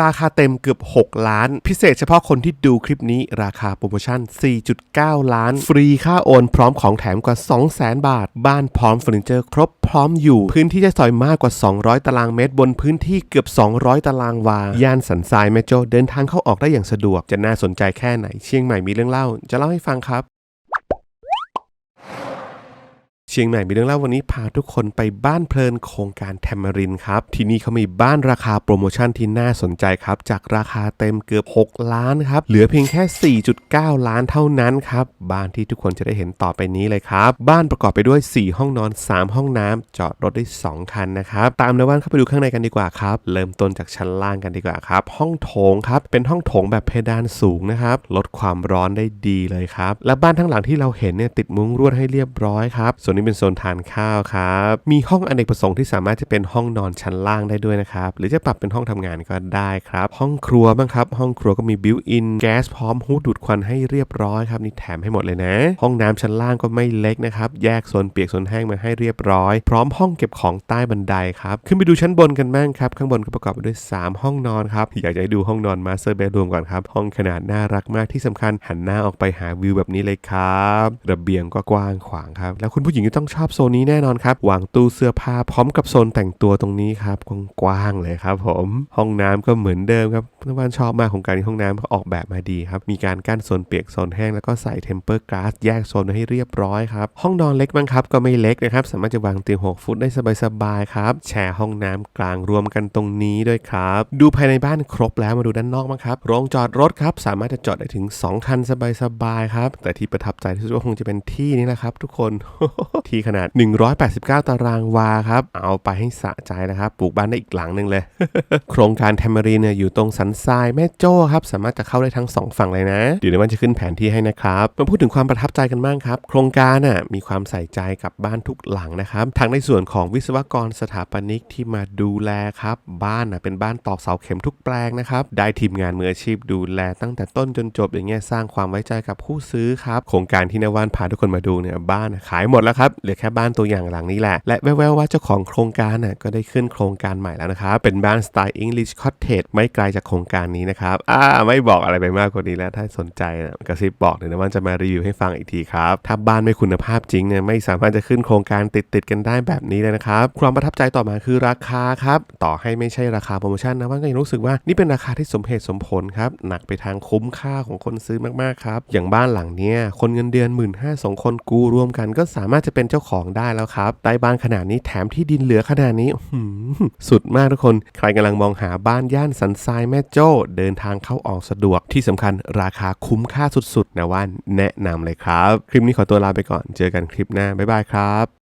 ราคาเต็มเกือบ 6 ล้าน พิเศษเฉพาะคนที่ดูคลิปนี้ราคาโปรโมชั่น 4.9 ล้าน ฟรีค่าโอนพร้อมของแถมกว่า 200,000 บาท บ้านพร้อมเฟอร์นิเจอร์ครบพร้อมอยู่ พื้นที่จะซอยมากกว่า 200 ตารางเมตร บนพื้นที่เกือบ 200 ตารางวา ย่านสันทรายแม่โจ้เดินทางเข้าออกได้อย่างสะดวก จะน่าสนใจแค่ไหน เชียงใหม่มีเรื่องเล่า จะเล่าให้ฟังครับ ชียงใหม่มีเรื่องเล่าวันนี้พาทุกคนไปบ้านเพลินโครงการแทมมารินครับ ที่นี่เขามีบ้านราคาโปรโมชั่นที่น่าสนใจครับ จากราคาเต็มเกือบ 6 ล้านครับ เหลือเพียงแค่ 4.9 ล้านเท่านั้นครับ บ้านที่ทุกคนจะได้เห็นต่อไปนี้เลยครับ บ้านประกอบไปด้วย 4 ห้องนอน 3 ห้องน้ำจอดรถได้ 2 คันนะครับ ตามในวันเข้าไปดูข้างในกันดีกว่าครับ เริ่มต้นจากชั้นล่างกันดีกว่าครับ ห้องโถงครับ เป็นห้องโถงแบบเพดานสูงนะครับ ลดความร้อนได้ดีเลยครับ และบ้านทั้งหลังที่เราเห็นเนี่ยติดมุ้งลวดให้เรียบร้อยครับ ส่วนนี้เป็นโซนทานข้าวครับ มีห้องอเนกประสงค์ที่สามารถจะเป็นห้องนอนชั้นล่างได้ด้วยนะครับ หรือจะปรับเป็นห้องทำงานก็ได้ครับ ห้องครัวบ้างครับ ห้องครัวก็มีบิวอินแก๊สพร้อมฮูดดูดควันให้เรียบร้อยครับนี่แถมให้หมดเลยนะ ห้องน้ำชั้นล่างก็ไม่เล็กนะครับ แยกโซนเปียกโซนแห้งมาให้เรียบร้อย พร้อมห้องเก็บของใต้บันไดครับ ขึ้นไปดูชั้นบนกันบ้างครับ ข้างบนก็ประกอบไปด้วย 3 ห้องนอนครับ อยากจะให้ดูห้องนอนมาสเตอร์เบดรูมก่อนครับ ห้องขนาดน่ารักมากที่สำคัญหันหน้าออกไปหาวิวแบบนี้เลยครับ ระเบียงก็กว้างขวางครับ แล้วคุณผู้หญิงก็ต้องชอบโซนนี้แน่นอนครับวางตู้เสื้อผ้าพร้อมกับโซนแต่งตัวตรงนี้ครับกว้างๆเลยครับผมห้องน้ำก็เหมือนเดิมครับนวันชอบมากของการห้องน้ำเขาออกแบบมาดีครับมีการกั้นโซนเปียกโซนแห้งแล้วก็ใส่เทมเปอร์ก a s แยกโซนให้เรียบร้อยครับห้องนอนเล็กบ้างครับก็ไม่เล็กนะครับสามารถจะวางเตียง6ฟุตได้สบายๆครับแชร์ห้องน้ำกลางรวมกันตรงนี้ด้วยครับดูภายในบ้านครบแล้วมาดูด้านนอกบ้างครับโรงจอดรถครับสามารถจะจอดได้ถึง2คันสบายๆครับแต่ที่ประทับใจที่สุดก็คงจะเป็นที่นี้แหละครับ ทุกคนที่ขนาด 189 ตารางวาครับ เอาไปให้สะใจนะครับ ปลูกบ้านได้อีกหลังหนึ่งเลย โครงการแทมเมอรีนเนี่ยอยู่ตรงสันทรายแม่โจ้ครับ สามารถจะเข้าได้ทั้ง 2 ฝั่งเลยนะ เดี๋ยวในวันจะขึ้นแผนที่ให้นะครับ มาพูดถึงความประทับใจกันบ้างครับ โครงการน่ะมีความใส่ใจกับบ้านทุกหลังนะครับทั้งในส่วนของวิศวกรสถาปนิกที่มาดูแลครับบ้านน่ะเป็นบ้านตอกเสาเข็มทุกแปลงนะครับได้ทีมงานมืออาชีพดูแลตั้งแต่ต้นจนจบอย่างเงี้ยสร้างความไว้ใจกับผู้ซื้อครับโครงการที่นวานพาทุกคนมาดูเนี่ยบ้านขายหมดแล้วครับเหลือแค่บ้านตัวอย่างหลังนี้แหละ และแววๆว่าเจ้าของโครงการน่ะก็ได้ขึ้นโครงการใหม่แล้วนะครับ เป็นบ้านสไตล์ English Cottage ไม่ไกลจากโครงการนี้นะครับอ่าไม่บอกอะไรไปมากกว่านี้แล้วถ้าสนใจนะกระซิบบอกเดี๋ยวนะว่าจะมารีวิวให้ฟังอีกทีครับถ้าบ้านไม่คุณภาพจริงเนี่ยไม่สามารถจะขึ้นโครงการติดติดๆกันได้แบบนี้เลยนะครับความประทับใจต่อมาคือราคาครับต่อให้ไม่ใช่ราคาโปรโมชั่นนะว่าก็ยังรู้สึกว่านี่เป็นราคาที่สมเหตุสมผลครับหนักไปทางคุ้มค่าของคนซื้อมากๆครับอย่างบ้านหลังเนี้ยคนเงินเดือน 1 5ื่นห้าสองคนกูรวมกันก็สามารถจะเป็นเจ้าของได้แล้วครับได้บ้านขนาดนี้แถมที่ดินเหลือขนาดนี้สุดมากทุกคน ใครกำลังมองหาบ้านย่านสันทรายแม่โจ้เดินทางเข้าออกสะดวกที่สำคัญราคาคุ้มค่าสุดๆนะว่านแนะนำเลยครับ คลิปนี้ขอตัวลาไปก่อนเจอกันคลิปหน้าบ๊ายบายครับ